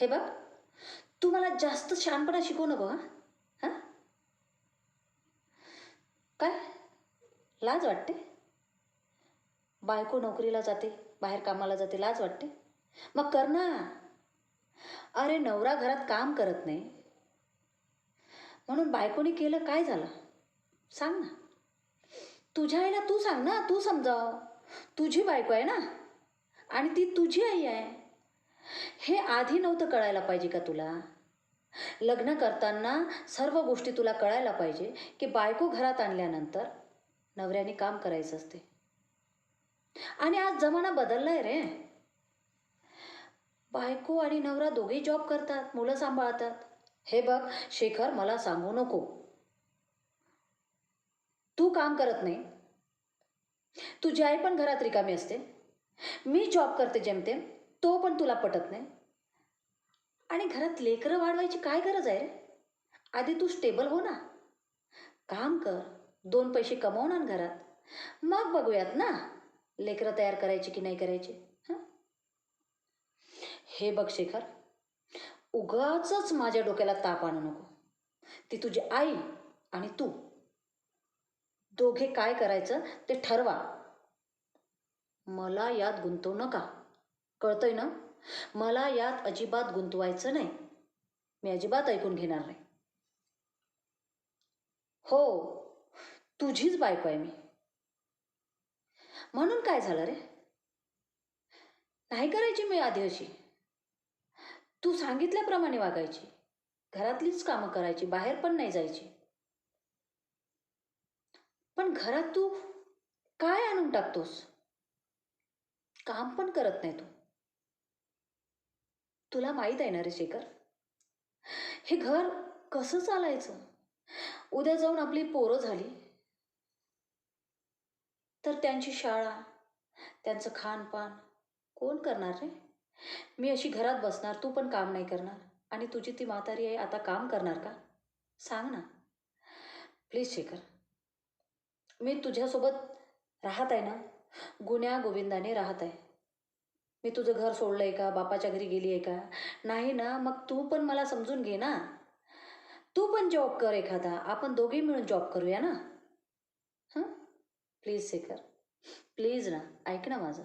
हे बघ तू मला जास्त शहाणपणा शिकवू नको हां? हां? काय? लाज वाटते? बायको नोकरीला जाते बाहेर कामाला जाते लाज वाटते? मग कर ना. अरे नवरा घरात काम करत नाही. म्हणून बायकोनी केलं काय झालं? सांग ना. तुझ्या आईला तू सांग ना तू समजाव. तुझी बायको आहे ना? आणि ती तुझी आई आहे. हे आधी नव्हतं कळायला पाहिजे का तुला? लग्न करताना सर्व गोष्टी तुला कळायला पाहिजे की बायको घरात आणल्यानंतर नवऱ्याने काम करायचं असते. आणि आज जमाना बदललाय रे. बायको आणि नवरा दोघेही जॉब करतात मुलं सांभाळतात. हे बघ शेखर मला सांगू नको. तू काम करत नाही. तुझी आई पण घरात रिकामी असते. मी जॉब करते जेमतेम. तो पण तुला पटत नाही. आणि घरात लेकरं वाढवायची काय गरज आहे रे? आधी तू स्टेबल हो ना. काम कर दोन पैसे कमव ना घरात. मग बघूयात ना लेकरं तयार करायची की नाही करायची हं? हे बघ शेखर उगाच माझ्या डोक्याला ताप आणू नको. ती तुझी आई आणि तू. दोघे काय करायचं ते ठरवा. मला यात गुंतवू नका. कळतंय ना? मला यात अजिबात गुंतवायचं नाही. मी अजिबात ऐकून घेणार नाही. हो तुझीच बायको आहे मी. म्हणून काय झालं रे? नाही करायची मी आधी अशी. तू सांगितल्याप्रमाणे वागायची. घरातलीच कामं करायची बाहेर पण नाही जायची. पण घरात तू काय आणून टाकतोस? काम पण करत नाही तू. तुला माहीत आहे ना रे शेखर? हे घर कसं चालायचं? उद्या जाऊन आपली पोरं झाली. तर त्यांची शाळा त्यांचं खानपान कोण करणार रे? मी अशी घरात बसणार तू पण काम नाही करणार. आणि तुझी ती म्हातारी आहे आता काम करणार का? सांग ना. प्लीज शेखर. मी तुझ्यासोबत राहत आहे ना? गुन्ह्या गोविंदाने राहत आहे. मी तुझं घर सोडलं आहे का? बापाच्या घरी गेली आहे का? नाही ना मग तू पण मला समजून घे ना. तू पण जॉब कर एखादा. आपण दोघे मिळून जॉब करूया ना? हां? प्लीज शेखर. प्लीज ना. ऐक ना माझं.